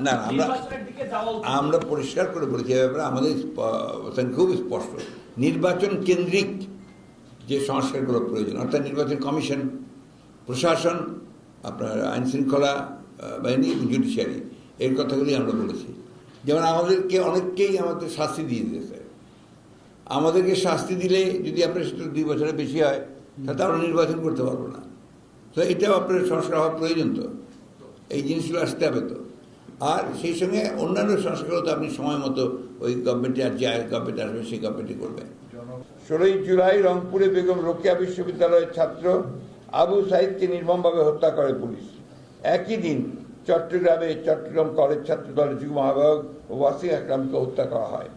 না, আমরা-? আমরা পরিষ্কার করে বলেছি ব্যাপারে আমাদের খুব স্পষ্ট। নির্বাচন কেন্দ্রিক যে সংস্কারগুলো প্রয়োজন অর্থাৎ নির্বাচন কমিশন প্রশাসন আপনার আইন শৃঙ্খলা বাহিনী জুডিশিয়ারি এর কথাগুলি আমরা বলেছি। যেমন আমাদেরকে অনেককেই আমাদের শাস্তি দিয়ে দিয়েছে। আমাদেরকে শাস্তি দিলে যদি আপনার সেটা দুই বছরের বেশি হয় তাহলে আমরা নির্বাচন করতে পারব না। তো এটাও আপনার সংস্কার হওয়া প্রয়োজন তো। এই জিনিসগুলো আসতে হবে তো। আর সেই সঙ্গে অন্যান্য সংস্কারও তো আপনি সময় মতো ওই গভর্নমেন্টে আর যে গভর্নমেন্ট আসবে, সেই গভর্নমেন্টই করবে। ষোলোই জুলাই রংপুরে বেগম রোকেয়া বিশ্ববিদ্যালয়ের ছাত্র আবু সাইদকে নির্মমভাবে হত্যা করে পুলিশ। একই দিন চট্টগ্রামে চট্টগ্রাম কলেজ ছাত্র দলের যুগ্ম আহ্বায়ক ওয়াসিম আকরামকে হত্যা করা হয়।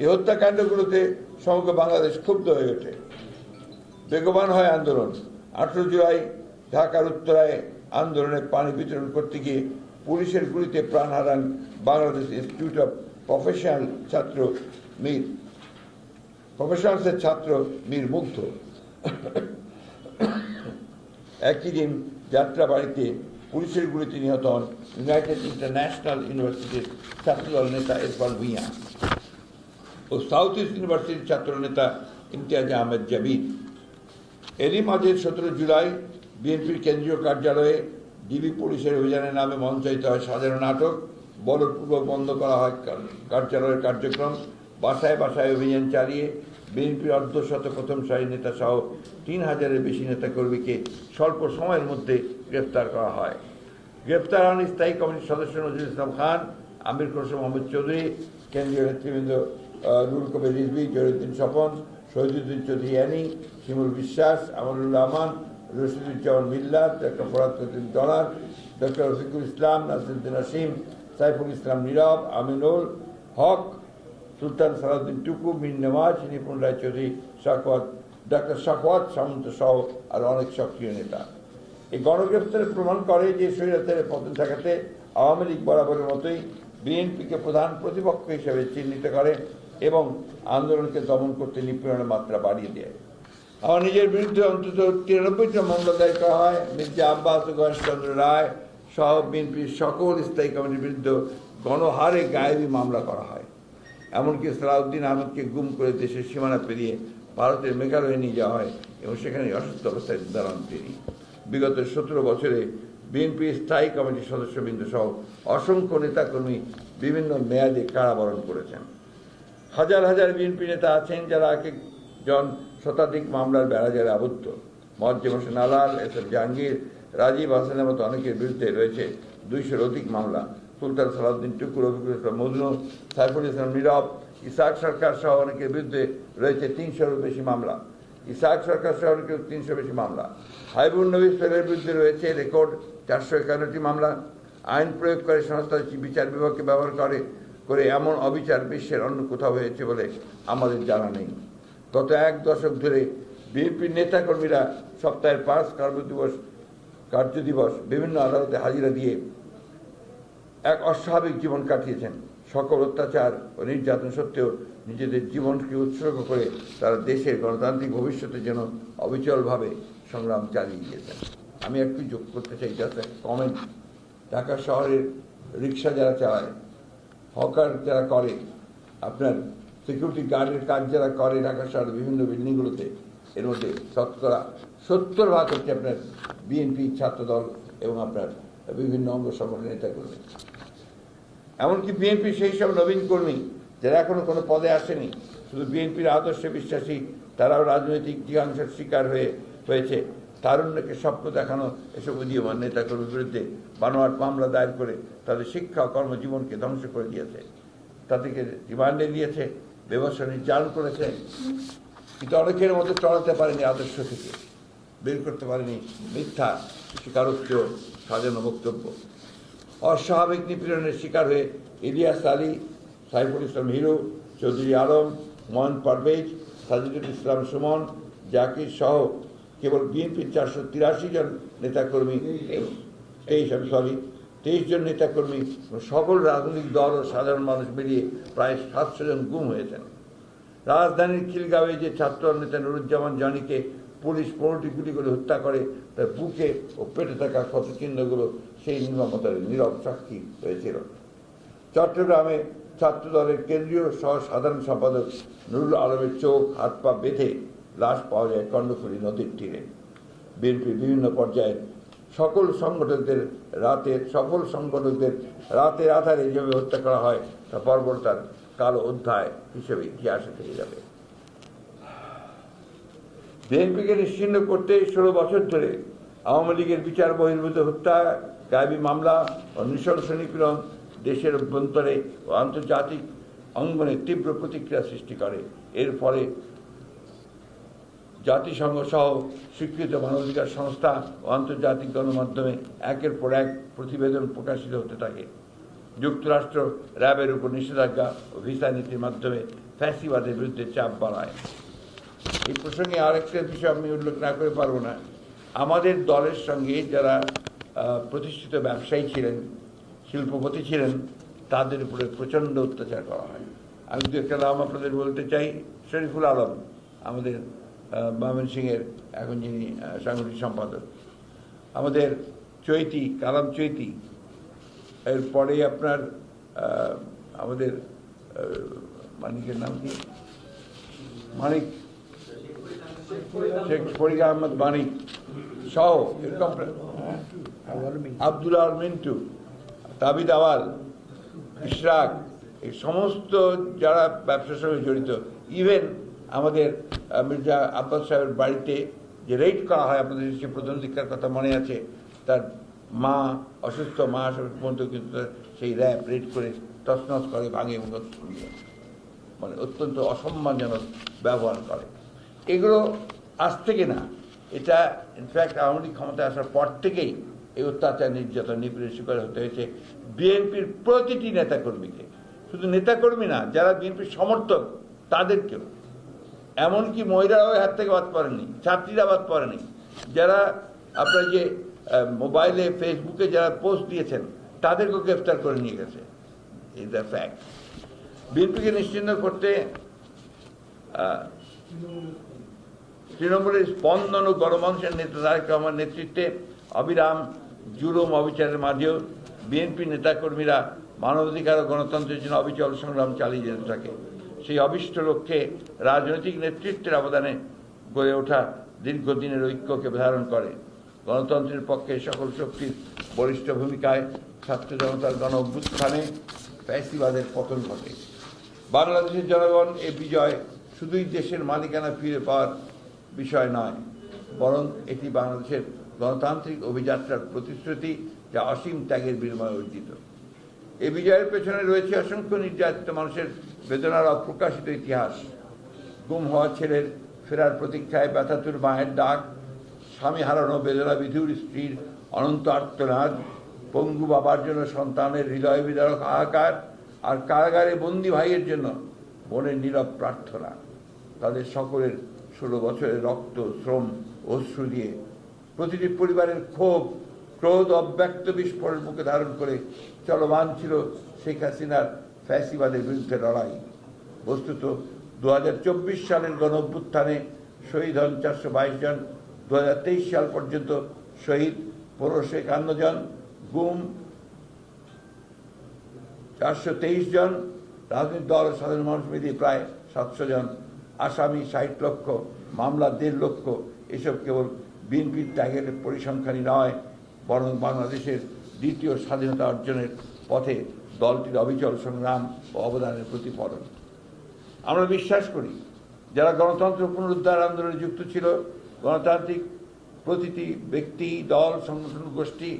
এই হত্যাকাণ্ডগুলোতে সমগ্র বাংলাদেশ ক্ষুব্ধ হয়ে ওঠে। বেগবান হয় আন্দোলন। আঠেরো জুলাই ঢাকার উত্তরায় আন্দোলনে পানি বিতরণ করতে গিয়ে পুলিশের গুলিতে প্রাণ হারান বাংলাদেশ ইনস্টিটিউট অফ প্রফেশনাল ছাত্র মীর প্রফেশনালসের ছাত্র মীর মুগ্ধ। একই দিন যাত্রাবাড়িতে পুলিশের গুলিতে নিহত হন ইউনাইটেড ইন্টারন্যাশনাল ইউনিভার্সিটির ছাত্রদল নেতা ইরফান ভুঁইয়া ও সাউথ ইস্ট ইউনিভার্সিটির ছাত্র নেতা ইমতিয়াজ আহমেদ জাবির। এরই মাঝে সতেরো জুলাই বিএনপির কেন্দ্রীয় কার্যালয়ে ডিবি পুলিশের অভিযানের নামে মঞ্চায়িত হয় সাধারণ নাটক। বলপূর্বক বন্ধ করা হয় কার্যালয়ের কার্যক্রম। বাসায় বাসায় অভিযান চালিয়ে বিএনপির অর্ধশত প্রথম সারি নেতা সহ তিন হাজারের বেশি নেতাকর্মীকে স্বল্প সময়ের মধ্যে গ্রেফতার করা হয়। গ্রেপ্তার হন স্থায়ী কমিটির সদস্য নজরুল ইসলাম খান, আমির খসরু মোহাম্মদ চৌধুরী, কেন্দ্রীয় নেতৃবৃন্দ Nurul Kabir Rizvi Zahiruddin Swapan, Shahiduddin Chowdhury Anny, Shimul Biswas Amrullah Aman Rashiduzzaman Millat doctor Faratuddin Dollar doctor Rafiqul Islam Nasiruddin Asim Saiful Islam Nirob Aminul Haque Sultan Salahuddin Tuku Min Newaz Nipun Roychowdhury Shakwat doctor Shakwat Samanta সহ আর অনেক সক্রিয় নেতা। এই গণগ্রেপ্তারের প্রমাণ করে যে স্বৈরাচারে পতন ঠেকাতে আওয়ামী লীগ বরাবরের মতোই বিএনপিকে প্রধান প্রতিপক্ষ হিসেবে চিহ্নিত করে এবং আন্দোলনকে দমন করতে নিপীড়নের মাত্রা বাড়িয়ে দেয়। আমার নিজের বিরুদ্ধে অন্তত তিরানব্বইটা মামলা করা হয়। মির্জা আব্বাস, গণেশচন্দ্র রায় সহ বিএনপির সকল স্থায়ী কমিটির বিরুদ্ধে গণহারে গায়েবী মামলা করা হয়। এমনকি সালাউদ্দিন আহমদকে গুম করে দেশের সীমানা পেরিয়ে ভারতের মেঘালয়ে নিয়ে যাওয়া হয় এবং সেখানে অসুস্থ অবস্থায় দাঁড়ান তিনি। বিগত সতেরো বছরে বিএনপি স্থায়ী কমিটির সদস্যবৃন্দ সহ অসংখ্য নেতাকর্মী বিভিন্ন মেয়াদে কারাবরণ করেছেন। হাজার হাজার বিএনপি নেতা আছেন যারা এক একজন শতাধিক মামলার বেড়াজারে আবদ্ধ। মজ্জেম হোসেন আলাল এস এফ জাহাঙ্গীর, রাজীব হাসানের মতো অনেকের বিরুদ্ধে রয়েছে দুইশোর অধিক মামলা। সুলতান সালাউদ্দিন টুকুর মজনু, সাইফুল ইসলাম নীরব, ইসাক সরকার সহ অনেকের বিরুদ্ধে রয়েছে তিনশোরও বেশি মামলা। ইসাক সরকার সহ অনেকের তিনশো বেশি মামলা। হাইবুল নবী সোহেলের বিরুদ্ধে রয়েছে রেকর্ড চারশো একান্নটি মামলা। আইন প্রয়োগকারী সংস্থা বিচার বিভাগকে ব্যবহার করে করে এমন অবিচার বিশ্বের অন্য কোথাও হয়েছে বলে আমাদের জানা নেই। গত এক দশক ধরে বিএনপির নেতাকর্মীরা সপ্তাহের পাঁচ কর্মদিবস কার্যদিবস বিভিন্ন আদালতে হাজিরা দিয়ে এক অস্বাভাবিক জীবন কাটিয়েছেন। সকল অত্যাচার ও নির্যাতন সত্ত্বেও নিজেদের জীবনকে উৎসর্গ করে তারা দেশের গণতান্ত্রিক ভবিষ্যতে যেন অবিচলভাবে সংগ্রাম চালিয়ে গিয়েছেন। আমি একটু যোগ করতে চাই একটা কমেন্ট ঢাকা শহরের রিক্সা যারা চালায়, হকার যারা করে, আপনার সিকিউরিটি গার্ডের কাজ যারা করে ঢাকা শহরের বিভিন্ন বিল্ডিংগুলোতে এর মধ্যে শতকরা সত্তর ভাগ হচ্ছে আপনার বিএনপি ছাত্রদল এবং আপনার বিভিন্ন অঙ্গ সংগঠনের নেতাকর্মী। এমনকি বিএনপি সেই সব নবীন কর্মী, যারা এখনও কোনো পদে আসেনি, শুধু বিএনপির আদর্শে বিশ্বাসী, তারাও রাজনৈতিক জিজ্ঞাসার শিকার হয়ে হয়েছে। তারুণ্যকে স্বপ্ন দেখানো এসব উদীয়মান নেতাকর্মীর বিরুদ্ধে বানোয়াট মামলা দায়ের করে তাদের শিক্ষা কর্মজীবনকে ধ্বংস করে দিয়েছে। তাদেরকে রিমান্ডে দিয়েছে ব্যবসা নির্যাতন করেছে কিন্তু অনেকের মধ্যে টলাতে পারেনি আদর্শ থেকে বের করতে পারেনি মিথ্যা স্বীকারোক্ত সাজানো বক্তব্য অস্বাভাবিক নিপীড়নের শিকার হয়ে ইলিয়াস আলী সাইফুল ইসলাম হিরো চৌধুরী আলম মোহন পারভেজ সাজিদুল ইসলাম সুমন জাকির সহ কেবল বিএনপির চারশো তিরাশি জন নেতাকর্মী এই আমি সরি তেইশ জন নেতাকর্মী, সকল রাজনৈতিক দল ও সাধারণ মানুষ মিলিয়ে প্রায় সাতশো জন গুম হয়েছেন। রাজধানীর খিলগাঁওয়ে যে ছাত্র নেতা নুরুজ্জামান জানিকে পুলিশ পনেরোটি গুলি করে হত্যা করে, তার বুকে ও পেটে থাকা ক্ষতচিহ্নগুলো সেই নির্মমতার নীরব সাক্ষী হয়েছিল। চট্টগ্রামে ছাত্র দলের কেন্দ্রীয় সহ সাধারণ সম্পাদক নুরুল আলমের চোখ, হাত পা বেঁধে লাশ পাওয়া যায় কর্ণফুলী নদীর তীরে। বিএনপির বিভিন্ন পর্যায়ে সকল সংগঠকদের রাতের সফল সংগঠকদের রাতের আধারে যেভাবে হত্যা করা হয়, তা বর্বরতার কালো অধ্যায় হিসেবে ইতিহাসে থেকে যাবে। বিএনপিকে নিশ্চিন্ন করতে ষোলো বছর ধরে আওয়ামী লীগের বিচার বহির্ভূত হত্যা, গায়েবী মামলা ও নৃশংস নিপীড়ন দেশের অভ্যন্তরে ও আন্তর্জাতিক অঙ্গনে তীব্র প্রতিক্রিয়া সৃষ্টি করে। এর ফলে জাতিসংঘ সহ স্বীকৃত মানবাধিকার সংস্থা ও আন্তর্জাতিক গণমাধ্যমে একের পর এক প্রতিবেদন প্রকাশিত হতে থাকে। যুক্তরাষ্ট্র র্যাবের উপর নিষেধাজ্ঞা ও ভিসা নীতির মাধ্যমে ফ্যাসিবাদের বিরুদ্ধে চাপ বাড়ায়। এই প্রসঙ্গে আরেকটা বিষয় আমি উল্লেখ না করে পারব না। আমাদের দলের সঙ্গে যারা প্রতিষ্ঠিত ব্যবসায়ী ছিলেন, শিল্পপতি ছিলেন, তাদের উপরে প্রচণ্ড অত্যাচার করা হয়। আমি দু একটা নাম আপনাদের বলতে চাই। শরীফুল আলম, আমাদের ময়মনসিংহের এখন যিনি সাংগঠনিক সম্পাদক। আমাদের চৈতি, কালাম চৈতি এরপরে আপনার আমাদের মানিকের নাম কি? মানিক শেখ ফরিদ আহমদ মানিক। সহ এরকম? আব্দুল আল মিন্টু, তাবিদ আওয়াল, ইশরাক, এই সমস্ত যারা ব্যবসার সঙ্গে জড়িত ইভেন আমাদের মির্জা আব্বাস সাহেবের বাড়িতে যে রেড করা হয় আপনাদের সে প্রথম দীক্ষার কথা মনে আছে, তার মা অসুস্থ, মা পর্যন্ত কিন্তু সেই র্যাব রেড করে তছনছ করে ভাঙে মানে অত্যন্ত অসম্মানজনক ব্যবহার করে। এগুলো আজ থেকে না, এটা ইনফ্যাক্ট আওয়ামী লীগ ক্ষমতায় আসার পর থেকেই এই অত্যাচার, নির্যাতন নিপীড়ের শিকার হতে হয়েছে বিএনপির প্রতিটি নেতাকর্মীকে। শুধু নেতাকর্মী না, যারা বিএনপির সমর্থক, তাদেরকেও। এমনকি মহিলারাও হাত থেকে বাদ পড়েনি, ছাত্রীরা বাদ পড়েনি। যারা আপনার যে মোবাইলে, ফেসবুকে যারা পোস্ট দিয়েছেন, তাদেরকেও গ্রেফতার করে নিয়ে গেছে। ইজ দ্য ফ্যাক্ট বিএনপিকে নিশ্চিন্ন করতে তৃণমূলের স্পন্দন ও গণমানুষের নেতা তারেক রহমান নেতৃত্বে অবিরাম জুলুম অবিচারের মাঝেও বিএনপি নেতাকর্মীরা মানবাধিকার ও গণতন্ত্রের জন্য অবিচল সংগ্রাম চালিয়ে যেতে থাকে। সেই অবিষ্ট লক্ষ্যে রাজনৈতিক নেতৃত্বের অবদানে গড়ে ওঠা দীর্ঘদিনের ঐক্যকে ধারণ করে। গণতন্ত্রের পক্ষে সকল শক্তির বলিষ্ঠ ভূমিকায় ছাত্র জনতার গণ অভ্যুত্থানে ফ্যাসিবাদের পতন ঘটে। বাংলাদেশের জনগণ এ বিজয় শুধুই দেশের মালিকানা ফিরে পাওয়ার বিষয় নয়, বরং এটি বাংলাদেশের গণতান্ত্রিক অভিযাত্রার প্রতিশ্রুতি যা অসীম ত্যাগের বিনিময়ে অর্জিত। এই বিজয়ের পেছনে রয়েছে অসংখ্য নির্যাতিত মানুষের বেদনার অপ্রকাশিত ইতিহাস। গুম হওয়া ছেলের ফেরার প্রতীক্ষায় ব্যথাতুর মায়ের ডাক, স্বামী হারানো বেদনা বিধুর স্ত্রীর অনন্ত আর্তনাদ, পঙ্গু বাবার জন্য সন্তানের হৃদয় বিদারক হাহাকার আর কারাগারে বন্দি ভাইয়ের জন্য বোনের নীরব প্রার্থনা। তাদের সকলের ষোলো বছরের রক্ত, শ্রম, অশ্রু দিয়ে প্রতিটি পরিবারের ক্ষোভ, ক্রোধ, অব্যক্ত বিস্ফোরণ মুখে ধারণ করে চলমান ছিল শেখ হাসিনার ফ্যাসিবাদের বিরুদ্ধে লড়াই। বস্তুত দু হাজার চব্বিশ সালের গণ অভ্যুত্থানে শহীদ হন চারশো বাইশ জন দু হাজার তেইশ সাল পর্যন্ত শহীদ পনেরোশো একান্ন জন, গুম চারশো তেইশ জন, রাজনৈতিক দল সাধারণ মানুষ মিলিয়ে প্রায় সাতশো জন, আসামি ষাট লক্ষ, মামলা দেড় লক্ষ, এসব কেবল বিএনপির ত্যাগের পরিসংখ্যানই নয়, বরং বাংলাদেশের দ্বিতীয় স্বাধীনতা অর্জনের পথে দলটির অবিচল সংগ্রাম ও অবদানের প্রতিফলন। আমরা বিশ্বাস করি, যারা গণতন্ত্র পুনরুদ্ধার আন্দোলনে যুক্ত ছিল, গণতান্ত্রিক প্রতিটি ব্যক্তি, দল, সংগঠন, গোষ্ঠী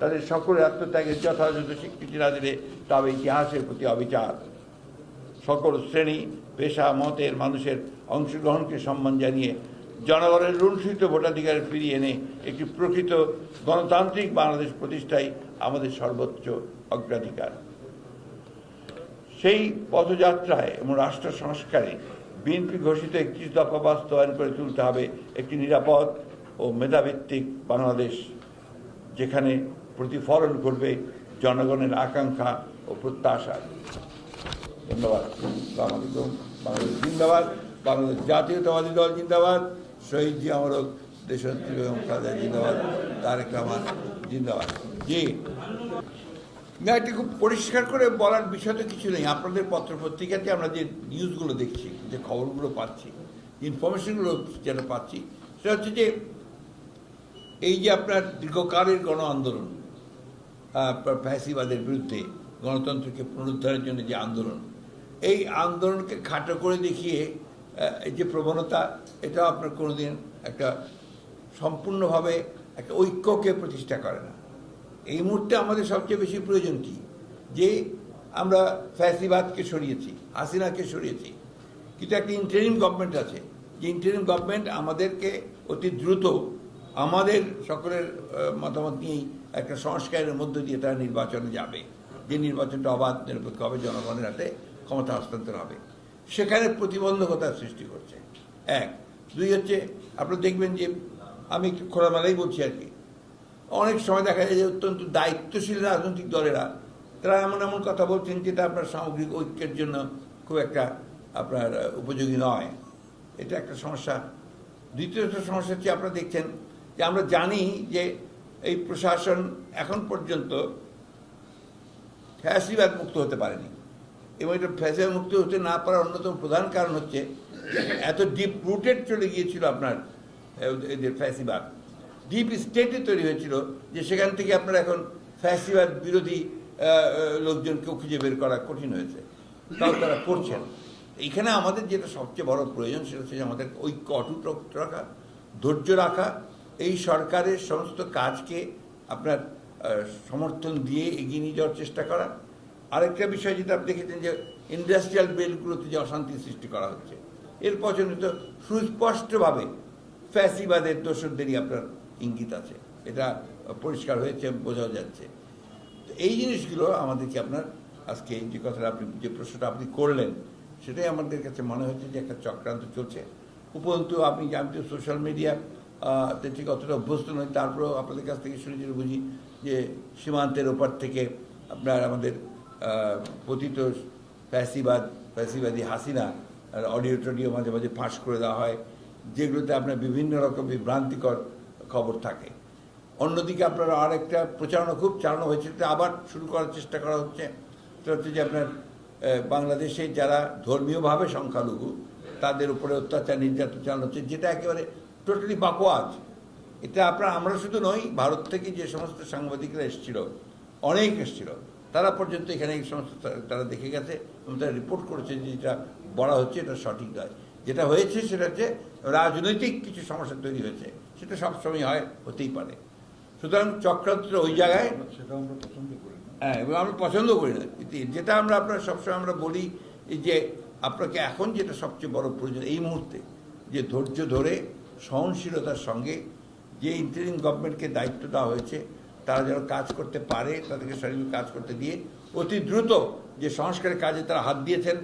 তাদের সকলের আত্মত্যাগের যথাযথ স্বীকৃতি না দিলে তবে ইতিহাসের প্রতি অবিচার। সকল শ্রেণি, পেশা, মতের মানুষের অংশগ্রহণকে সম্মান জানিয়ে জনগণের লুণ্ঠিত ভোটাধিকার ফিরিয়ে এনে একটি প্রকৃত গণতান্ত্রিক বাংলাদেশ প্রতিষ্ঠাই আমাদের সর্বোচ্চ অগ্রাধিকার। সেই পদযাত্রায় এবং রাষ্ট্র সংস্কারে বিএনপি ঘোষিত একত্রিশ দফা বাস্তবায়ন করে তুলতে হবে একটি নিরাপদ ও মেধাভিত্তিক বাংলাদেশ, যেখানে প্রতিফলন করবে জনগণের আকাঙ্ক্ষা ও প্রত্যাশা। ধন্যবাদ। বাংলাদেশ জিন্দাবাদ। বাংলাদেশ জাতীয়তাবাদী দল জিন্দাবাদ। শহীদ জিয়া বেগম খালেদা জিন্দাবাদ। তারেক রহমান জিন্দাবাদ। জি। না, এটা খুব পরিষ্কার করে বলার বিষয় তো কিছু নেই। আপনাদের পত্র পত্রিকাতে আমরা যে নিউজগুলো দেখছি, যে খবরগুলো পাচ্ছি ইনফরমেশনগুলো যেটা পাচ্ছি, সেটা হচ্ছে যে এই যে আপনার দীর্ঘকালের গণ আন্দোলন ফ্যাসিবাদের বিরুদ্ধে গণতন্ত্রকে পুনরুদ্ধারের জন্য যে আন্দোলন, এই আন্দোলনকে খাটো করে দেখিয়ে এই যে প্রবণতা এটা আপনার কোনোদিন একটা সম্পূর্ণভাবে একটা ঐক্যকে প্রতিষ্ঠা করে না। এই মুহূর্তে আমাদের সবচেয়ে বেশি প্রয়োজন কি? যে আমরা ফ্যাসিবাদকে সরিয়েছি, হাসিনাকে সরিয়েছি। কিন্তু একটা ইন্টারিম গভর্নমেন্ট আছে। যে ইন্টারিম গভর্নমেন্ট আমাদেরকে অতি দ্রুত আমাদের সকলের মতামত নিয়েই একটা সংস্কারের মধ্য দিয়ে তারা নির্বাচনে যাবে। যে নির্বাচনটা অবাধ, নিরপেক্ষ হবে, জনগণের হাতে ক্ষমতা হস্তান্তর হবে। সেখানে প্রতিবন্ধকতার সৃষ্টি করছে। এক। দুই হচ্ছে আপনি দেখবেন যে আমি একটু খোলামেলাই বলছি আর কি। অনেক সময় দেখা যায় যে অত্যন্ত দায়িত্বশীল রাজনৈতিক দলেরা, তারা এমন এমন কথা বলছেন যেটা আপনার সামগ্রিক ঐক্যের জন্য খুব একটা আপনার উপযোগী নয়। এটা একটা সমস্যা। দ্বিতীয়ত সমস্যা হচ্ছে আপনারা দেখছেন যে আমরা জানি যে এই প্রশাসন এখন পর্যন্ত ফ্যাসিবাদ মুক্ত হতে পারেনি এবং এটা ফ্যাসিবাদ মুক্ত হতে না পারার অন্যতম প্রধান কারণ হচ্ছে এত ডিপ রুটেড চলে গিয়েছিল আপনার এদের ফ্যাসিবাদ। ডিপ স্টেটে তৈরি হয়েছিল যে সেখান থেকে আপনার এখন ফ্যাসিবাদ বিরোধী লোকজনকেও খুঁজে বের করা কঠিন হয়েছে। তাও তারা করছেন। এখানে আমাদের যেটা সবচেয়ে বড় প্রয়োজন সেটা হচ্ছে আমাদের ঐক্য অটুট রাখা, ধৈর্য রাখা, এই সরকারের সমস্ত কাজকে আপনার সমর্থন দিয়ে এগিয়ে নিয়ে যাওয়ার চেষ্টা করা। আরেকটা বিষয় যেটা আপনি দেখেছেন যে ইন্ডাস্ট্রিয়াল বেলগুলোতে যে অশান্তি সৃষ্টি করা হচ্ছে। এর পছন্দ সুস্পষ্টভাবে ফ্যাসিবাদের দোষরদেরই আপনার ইঙ্গিত আছে। এটা পরিষ্কার হয়েছে বোঝা যাচ্ছে। তো এই জিনিসগুলো আমাদেরকে আপনার আজকে যে কথাটা আপনি, যে প্রশ্নটা আপনি করলেন, সেটাই আমাদের কাছে মনে হচ্ছে যে একটা চক্রান্ত চলছে। উপরন্তু আপনি আমি তো সোশ্যাল মিডিয়া ঠিক অতটা অভ্যস্ত নই তারপরেও আপনাদের কাছ থেকে শুনে যেটা বুঝি যে সীমান্তের ওপার থেকে আপনার আমাদের পতিত ফ্যাসিবাদ, ফ্যাসিবাদী হাসিনা অডিও টডিও মাঝে মাঝে ফাঁস করে দেওয়া হয়। যেগুলোতে আপনার বিভিন্ন রকম বিভ্রান্তিকর খবর থাকে। অন্যদিকে আপনারা আরেকটা প্রচারণা খুব চালানো হয়েছে আবার শুরু করার চেষ্টা করা হচ্ছে। সেটা হচ্ছে যে আপনার বাংলাদেশে যারা ধর্মীয়ভাবে সংখ্যালঘু, তাদের উপরে অত্যাচার, নির্যাতন চালানো হচ্ছে, যেটা একেবারে টোটালি বাকোয়াজ এটা আপনার, আমরা শুধু নই, ভারত থেকে যে সমস্ত সাংবাদিকরা এসেছিল, অনেক এসেছিল, তারা পর্যন্ত এখানে এই সমস্ত তারা দেখে গেছে এবং তারা রিপোর্ট করেছে যে যেটা বলা হচ্ছে এটা সঠিক নয়। যেটা হয়েছে সেটা হচ্ছে রাজনৈতিক কিছু সমস্যা তৈরি হয়েছে। সেটা সবসময় হয় হতেই পারে। সুতরাং চক্রান্তের ওই জায়গায় সেটা আমরা পছন্দ করি না। হ্যাঁ এবং আমরা পছন্দ করি না। যেটা আমরা আপনার সবসময় আমরা বলি যে আপনাকে এখন যেটা সবচেয়ে বড় প্রয়োজন এই মুহূর্তে যে ধৈর্য ধরে সহনশীলতার সঙ্গে যে ইন্টারিম গভর্নমেন্টকে দায়িত্ব দেওয়া হয়েছে তারা যেন কাজ করতে পারে তাদেরকে সঠিক কাজ করতে দিয়ে অতি দ্রুত যে সংস্কারের কাজে তারা হাত দিয়েছেন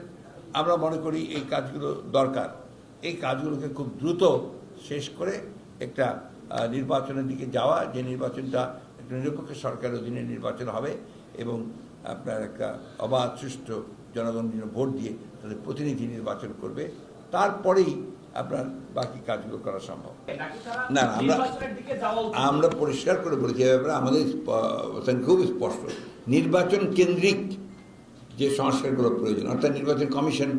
আমরা মনে করি এই কাজগুলো দরকার। এই কাজগুলোকে খুব দ্রুত শেষ করে একটা নির্বাচনের দিকে যাওয়া যে নির্বাচনটা একটা নিরপেক্ষ সরকারের অধীনে নির্বাচন হবে এবং আপনার একটা অবাধ সুষ্ঠু জনগণ ভোট দিয়ে তাদের প্রতিনিধি নির্বাচন করবে তারপরেই আপনার বাকি কাজগুলো করা সম্ভব না, আমরা-। আমরা পরিষ্কার করে বলেছি ব্যাপারে আমাদের খুব স্পষ্ট নির্বাচন কেন্দ্রিক যে সংস্কারগুলো প্রয়োজন অর্থাৎ নির্বাচন কমিশন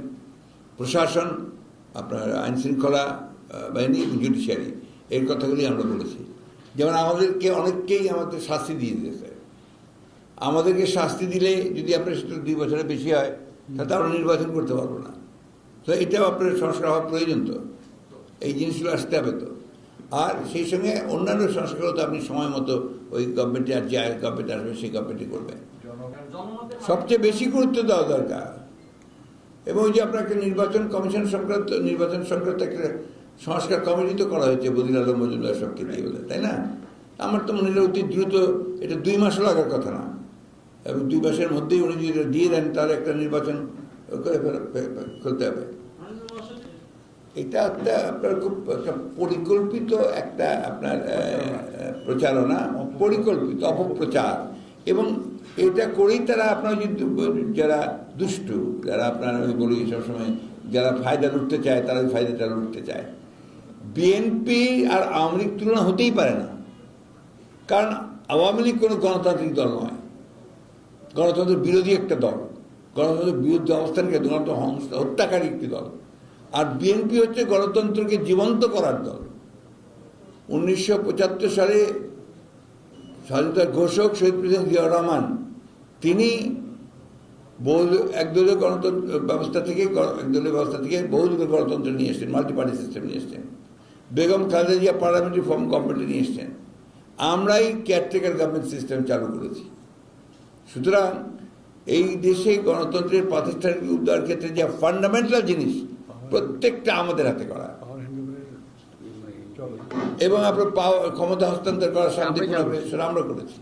প্রশাসন আপনার আইন শৃঙ্খলা আহ, বাহিনী জুডিশিয়ারি এর কথাগুলি আমরা বলেছি। যেমন আমাদেরকে অনেককেই আমাদের শাস্তি দিয়ে দিয়েছে। আমাদেরকে শাস্তি দিলে যদি আপনার সেটা দুই বছরের বেশি হয়, তাহলে আমরা নির্বাচন করতে পারব না। তো এটাও আপনার সংস্কার হওয়া প্রয়োজন তো। এই জিনিসগুলো আসতে হবে তো। আর সেই সঙ্গে অন্যান্য সংস্কারও তো আপনি সময় মতো ওই গভর্নমেন্টে আর যে গভর্নমেন্ট আসবে, সেই গভর্নমেন্টই করবে সবচেয়ে বেশি গুরুত্ব দেওয়া দরকার। এবং যে আপনার একটা নির্বাচন কমিশন সংক্রান্ত, নির্বাচন সংক্রান্ত একটা সংস্কার কমিটি তো করা হয়েছে বদির আলম, মজুমদার সবকে দিয়ে বলে, তাই না? আমার তো মনে হয় অতি দ্রুত, এটা দুই মাসও লাগার কথা না। এবং দুই মাসের মধ্যেই উনি যদি দিয়ে দেন তাহলে একটা নির্বাচন করে ফেলতে হবে। এটা একটা আপনার খুব একটা পরিকল্পিত একটা আপনার প্রচারণা, পরিকল্পিত, অপপ্রচার। এবং এটা করেই তারা আপনার যারা দুষ্টু, যারা আপনার, আমি বলি সবসময়, যারা ফায়দা লুটতে চায় তারা ফায়দাটা লুটতে চায়। বিএনপি আর আওয়ামী লীগ তুলনা হতেই পারে না। কারণ আওয়ামী লীগ কোনো গণতান্ত্রিক দল নয়। গণতন্ত্র বিরোধী একটা দল। গণতন্ত্রের বিরুদ্ধে অবস্থানকে গণতন্ত্র হত্যাকারী একটি দল। আর বিএনপি হচ্ছে গণতন্ত্রকে জীবন্ত করার দল। উনিশশো পঁচাত্তর সালে স্বাধীনতার ঘোষক শহীদ প্রেসিডেন্ট জিয়াউর রহমান, তিনি বহু একদলীয় গণতন্ত্র ব্যবস্থা থেকে একদলীয় ব্যবস্থা থেকে বহুদলীয় গণতন্ত্র নিয়ে এসছেন মাল্টি পার্টি সিস্টেম নিয়ে এসছেন। Begum Khaleda Zia parliamentary form committee নিয়ে এসছেন। আমরাই কেয়ারটেকার গভর্নমেন্ট সিস্টেম চালু করেছি। সুতরাং এই দেশে গণতন্ত্রের প্রাতিষ্ঠানিক উদ্ধার ক্ষেত্রে যে ফান্ডামেন্টাল জিনিস প্রত্যেকটা আমাদের হাতে করা। এবং আপনার পাওয়ার ক্ষমতা হস্তান্তর করা শান্তিপূর্ণ সেটা আমরা করেছি।